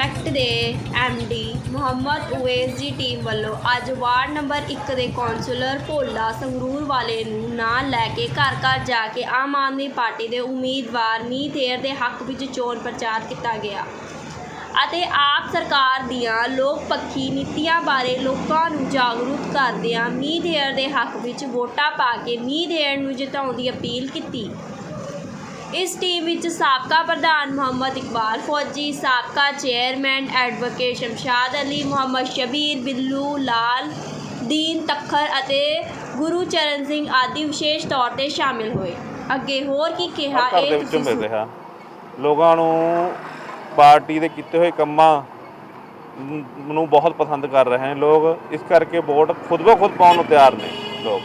Effect ਦੇ ਡੀ ਮੁਹੰਮਦ ਉਵੇਸ ਦੀ ਟੀਮ ਵੱਲੋਂ ਅੱਜ ਵਾਰਡ ਨੰਬਰ 1 ਦੇ ਕੌਂਸਲਰ ਭੋਲਾ ਸੰਗਰੂਰ ਵਾਲੇ ਨੂੰ ਨਾਲ ਲੈ ਕੇ ਘਰ ਘਰ ਜਾ ਕੇ ਆਮ ਆਦਮੀ ਪਾਰਟੀ ਦੇ ਉਮੀਦਵਾਰ ਮੀਤ ਹੇਅਰ ਦੇ ਹੱਕ ਵਿੱਚ ਚੋਣ ਪ੍ਰਚਾਰ ਕੀਤਾ ਗਿਆ। ਅਤੇ ਆਪ ਸਰਕਾਰ ਦੀਆਂ ਲੋਕ ਪੱਖੀ ਨੀਤੀਆਂ ਬਾਰੇ ਲੋਕਾਂ ਨੂੰ ਜਾਗਰੂਕ ਕਰਦਿਆਂ ਮੀਤ ਹੇਅਰ ਦੇ ਹੱਕ ਵਿੱਚ ਵੋਟਾਂ ਪਾ ਕੇ ਮੀਤ ਹੇਅਰ ਨੂੰ ਜਿਤਾਉਣ ਦੀ ਅਪੀਲ ਕੀਤੀ। ਇਸ ਟੀਮ ਵਿੱਚ ਸਾਬਕਾ ਪ੍ਰਧਾਨ ਮੁਹੰਮਦ ਇਕਬਾਲ ਫੌਜੀ ਸਾਬਕਾ ਚੇਅਰਮੈਨ ਐਡਵੋਕੇਟ ਸ਼ਮਸ਼ਾਦ ਅਲੀ ਮੁਹੰਮਦ ਸ਼ਬੀਰ ਬਿੱਲੂ ਲਾਲ ਦੀਨ ਤੱਖਰ ਅਤੇ ਗੁਰੂਚਰਨ ਸਿੰਘ ਆਦਿ ਵਿਸ਼ੇਸ਼ ਤੌਰ ਤੇ ਸ਼ਾਮਿਲ ਹੋਏ। ਅੱਗੇ ਹੋਰ ਕੀ ਕਿਹਾ ਘਰ ਦੇ ਇਹ ਵਿੱਚੋਂ ਤੁਸੀਂ ਲੋਕਾਂ ਨੂੰ ਪਾਰਟੀ ਦੇ ਕੀਤੇ ਹੋਏ ਕੰਮਾਂ ਨ- ਨੂੰ ਬਹੁਤ ਪਸੰਦ ਕਰ ਰਹੇ ਹਨ ਲੋਕ। ਇਸ ਕਰਕੇ ਵੋਟ ਖੁਦ ਬੋ ਖੁਦ ਪਾਉਣ ਨੂੰ ਤਿਆਰ ਨੇ ਲੋਕ।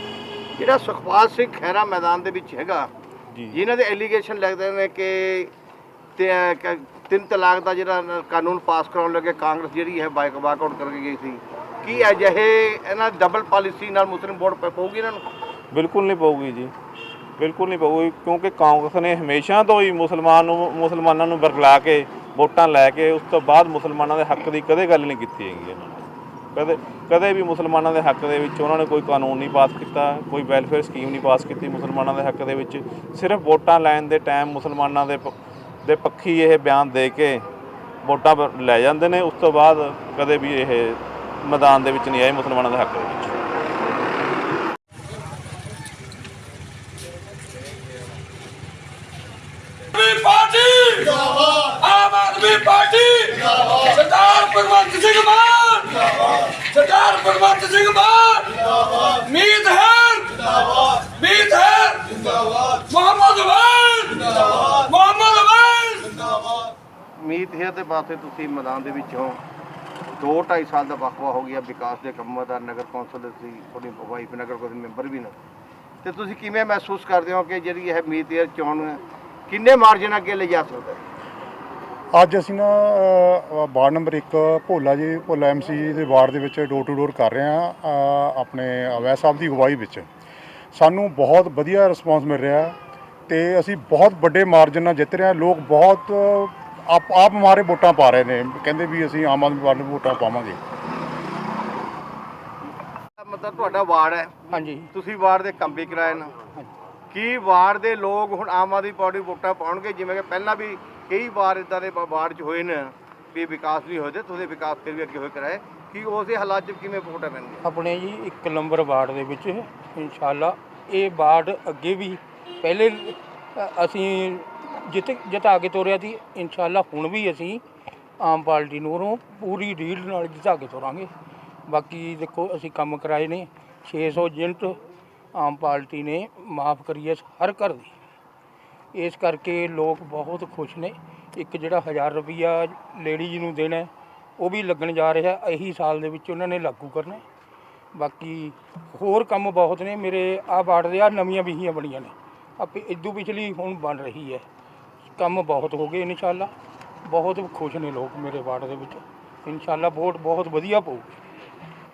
ਜਿਹੜਾ ਸੁਖਪਾਲ ਸਿੰਘ ਖਹਿਰਾ ਮੈਦਾਨ ਦੇ ਵਿੱਚ ਹੈਗਾ ਜਿਨ੍ਹਾਂ ਦੇ ਐਲੀਗੇਸ਼ਨ ਲੱਗਦੇ ਨੇ ਕਿ ਤੇ ਕ- ਤਿੰਨ ਤਲਾਕ ਦਾ ਜਿਹੜਾ ਨ- ਕਾਨੂੰਨ ਪਾਸ ਕਰਾਉਣ ਲੱਗੇ ਕਾਂਗਰਸ ਜਿਹੜੀ ਹੈ ਬਾਈਕ ਵਾਕਆਊਟ ਕਰਕੇ ਗਈ ਸੀ। ਕੀ ਅਜਿਹੇ ਇਹਨਾਂ ਡਬਲ ਪਾਲਿਸੀ ਨਾਲ ਮੁਸਲਿਮ ਵੋਟ ਪ- ਪਊਗੀ ਇਹਨਾਂ ਨੂੰ? ਬਿਲਕੁਲ ਨਹੀਂ ਪਊਗੀ ਜੀ। ਬਿਲਕੁਲ ਨਹੀਂ ਪਊਗੀ ਕਿਉਂਕਿ ਕਾਂਗਰਸ ਨੇ ਹਮੇਸ਼ਾ ਤੋਂ ਹੀ ਮੁਸਲਮਾਨ ਨੂੰ ਮੁਸਲਮਾਨਾਂ ਨੂੰ ਵਰਗਲਾ ਕੇ ਵੋਟਾਂ ਲੈ ਕੇ ਉਸ ਤੋਂ ਬਾਅਦ ਮੁਸਲਮਾਨਾਂ ਦੇ ਹੱਕ ਦੀ ਕਦੇ ਗੱਲ ਨਹੀਂ ਕੀਤੀ ਹੈਗੀ ਇਹਨਾਂ ਨੇ। ਕਦੇ ਕਦੇ ਵੀ ਮੁਸਲਮਾਨਾਂ ਦੇ ਹੱਕ ਦੇ ਵਿੱਚ ਉਹਨਾਂ ਨੇ ਕੋਈ ਕਾਨੂੰਨ ਨਹੀਂ ਪਾਸ ਕੀਤਾ ਕੋਈ ਵੈਲਫੇਅਰ ਸਕੀਮ ਨਹੀਂ ਪਾਸ ਕੀਤੀ ਮੁਸਲਮਾਨਾਂ ਦੇ ਹੱਕ ਦੇ ਵਿੱਚ। ਸਿਰਫ ਵੋਟਾਂ ਲੈਣ ਦੇ ਟਾਈਮ ਮੁਸਲਮਾਨਾਂ ਦੇ ਪ- ਦੇ ਪੱਖੀ ਇਹ ਬਿਆਨ ਦੇ ਕੇ ਵੋਟਾਂ ਲੈ ਜਾਂਦੇ ਨੇ। ਉਸ ਤੋਂ ਬਾਅਦ ਕਦੇ ਵੀ ਇਹ ਮੈਦਾਨ ਦੇ ਵਿੱਚ ਨਹੀਂ ਆਏ ਮੁਸਲਮਾਨਾਂ ਦੇ ਹੱਕ ਦੇ ਵਿੱਚ। ਪਾਰਟੀ! ਜਿੰਦਾਬਾਦ। ਆਮ ਆਦਮੀ ਪਾਰਟੀ! ਜਿੰਦਾਬਾਦ। ਸਰਦਾਰ ਭਗਵੰਤ ਸਿੰਘ ਮਾਨ! ਜਿੰਦਾਬਾਦ ਸਰਦਾਰ ਭਗਵੰਤ ਸਿੰਘ ਮਾਨ। ਜਿੰਦਾਬਾਦ। ਮੀਤ ਹੈ। ਜਿੰਦਾਬਾਦ। ਮੀਤ ਹੈ। ਜਿੰਦਾਬਾਦ। ਮੁਹੰਮਦ ਅਵੈਨ। ਜਿੰਦਾਬਾਦ। ਮੁਹੰਮਦ ਅਵੈਨ। ਮੀਤ ਹੈ ਤੇ ਬਾਤੇ ਤੁਸੀਂ ਮੈਦਾਨ ਦੇ ਵਿੱਚ ਹੋ 2.5 ਸਾਲ ਦਾ ਵਕਫਾ ਹੋ ਗਿਆ ਵਿਕਾਸ ਦੇ ਕੰਮਾਂ ਦਾ ਨਗਰ ਕੌਂਸਲ ਦੇ ਸੀ ਤੁਹਾਡੀ ਵਾਈਫ ਨਗਰ ਕੌਂਸਲ ਮੈਂਬਰ ਵੀ ਨੇ। ਤੇ ਤੁਸੀਂ ਕਿਵੇਂ ਮਹਿਸੂਸ ਕਰਦੇ ਹੋ ਕਿ ਜਿਹੜੀ ਇਹ ਮੀਤ ਹੈ ਚੋਣ ਕਿੰਨੇ ਮਾਰਜਨ ਅੱਗੇ ਲੈ ਜਾ ਸਕਦਾ ਹੈ? ਅੱਜ ਅਸੀਂ ਨਾ ਵਾਰਡ ਨੰਬਰ 1 ਭੋਲਾ ਜੀ ਭੋਲਾ ਐਮਸੀ ਜੀ ਦੇ ਵਾਰਡ ਦੇ ਵਿੱਚ ਡੋਰ ਟੂ ਡੋਰ ਕਰ ਰਹੇ ਹਾਂ ਅ, ਆਪਣੇ ਅਵੈ ਸਾਹਿਬ ਦੀ ਅਗਵਾਈ ਵਿੱਚ। ਸਾਨੂੰ ਬਹੁਤ ਵਧੀਆ ਰਿਸਪਾਂਸ ਮਿਲ ਰਿਹਾ ਤੇ ਅਸੀਂ ਬਹੁਤ ਵੱਡੇ ਮਾਰਜਨ ਨਾਲ ਜਿੱਤ ਰਹੇ ਹਾਂ। ਲੋਕ ਬਹੁਤ ਆਪ ਆਪ ਮਾਰੇ ਵੋਟਾਂ ਪਾ ਰਹੇ ਨੇ। ਕਹਿੰਦੇ ਵੀ ਅਸੀਂ ਆਮ ਆਦਮੀ ਪਾਰਟੀ ਨੂੰ ਵੋਟਾਂ ਪਾਵਾਂਗੇ। ਮਤਲਬ ਤੁਹਾਡਾ ਵਾਰਡ ਹੈ। ਹਾਂਜੀ। ਤੁਸੀਂ ਵਾਰਡ ਦੇ ਕੰਮ ਵੀ ਕਰਾਏ ਨਾ। ਕੀ ਵਾਰਡ ਦੇ ਲੋਕ ਹੁਣ ਆਮ ਆਦਮੀ ਪਾਰਟੀ ਨੂੰ ਵੋਟਾਂ ਪਾਉਣਗੇ? ਜਿਵੇਂ ਕਿ ਪਹਿਲਾਂ ਵੀ ਕਈ ਵਾਰ ਇਦਾਂ ਦੇ ਵਾਰਡ 'ਚ ਹੋਏ ਨੇ ਵੀ ਵਿਕਾਸ ਨਹੀਂ ਹੋਏ ਤੇ ਤੁਸੀਂ ਵਿਕਾਸ ਫਿਰ ਵੀ ਅੱਗੇ ਹੋਏ ਕਰਾਏ। ਕਿ ਉਸੇ ਹਾਲਾਤ 'ਚ ਕਿਵੇਂ ਵੋਟਾਂ ਪੈਣਗੀਆਂ? ਆਪਣੇ ਜੀ ਇੱਕ ਨੰਬਰ ਵਾਰਡ ਦੇ ਵਿੱਚ, ਇਨਸ਼ਾਅੱਲਾ, ਇਹ ਵਾਰਡ ਅੱਗੇ ਵੀ ਪਹਿਲੇ, ਅਸੀਂ ਜਿੱਤ, ਜਿਤਾ ਕੇ ਤੋਰਿਆ ਸੀ, ਇਨਸ਼ਾਅੱਲਾ ਹੁਣ ਵੀ ਅਸੀਂ ਆਮ ਪਾਰਟੀ ਨੂੰ ਉਹਨੂੰ ਪੂਰੀ ਰੀਲ ਨਾਲ ਜਿਤਾ ਕੇ ਤੋਰਾਂਗੇ। ਬਾਕੀ ਦੇਖੋ, ਅਸੀਂ ਕੰਮ ਕਰਾਏ ਨੇ 600 ਯੂਨਿਟ ਆਮ ਪਾਰਟੀ ਨੇ ਮਾਫ ਕਰੀ ਹੈ, ਹਰ ਘਰ ਦੀ। ਇਸ ਕਰਕੇ ਲੋਕ ਬਹੁਤ ਖੁਸ਼ ਨੇ। ਇੱਕ ਜਿਹੜਾ 1000 ਰੁਪਈਆ ਲੇਡੀਜ਼ ਨੂੰ ਦੇਣਾ ਉਹ ਵੀ ਲੱਗਣ ਜਾ ਰਿਹਾ ਇਹੀ ਸਾਲ ਦੇ ਵਿੱਚ ਉਹਨਾਂ ਨੇ ਲਾਗੂ ਕਰਨਾ ਬਾਕੀ ਹੋਰ ਕੰਮ ਬਹੁਤ ਨੇ। ਮੇਰੇ ਆਹ ਵਾਰਡ ਦੇ ਆ ਨਵੀਆਂ ਵਿਹੀਆਂ ਬਣੀਆਂ ਨੇ। ਆਪੇ ਇਦੋਂ ਪਿਛਲੀ ਹੁਣ ਬਣ ਰਹੀ ਹੈ। ਕੰਮ ਬਹੁਤ ਹੋ ਗਏ ਇਨਸ਼ਾਅੱਲਾ। ਬਹੁਤ ਖੁਸ਼ ਨੇ ਲੋਕ ਮੇਰੇ ਵਾਰਡ ਦੇ ਵਿੱਚ। ਇਨਸ਼ਾਅੱਲਾ ਵੋਟ ਬਹੁਤ ਵਧੀਆ ਪਊਗੀ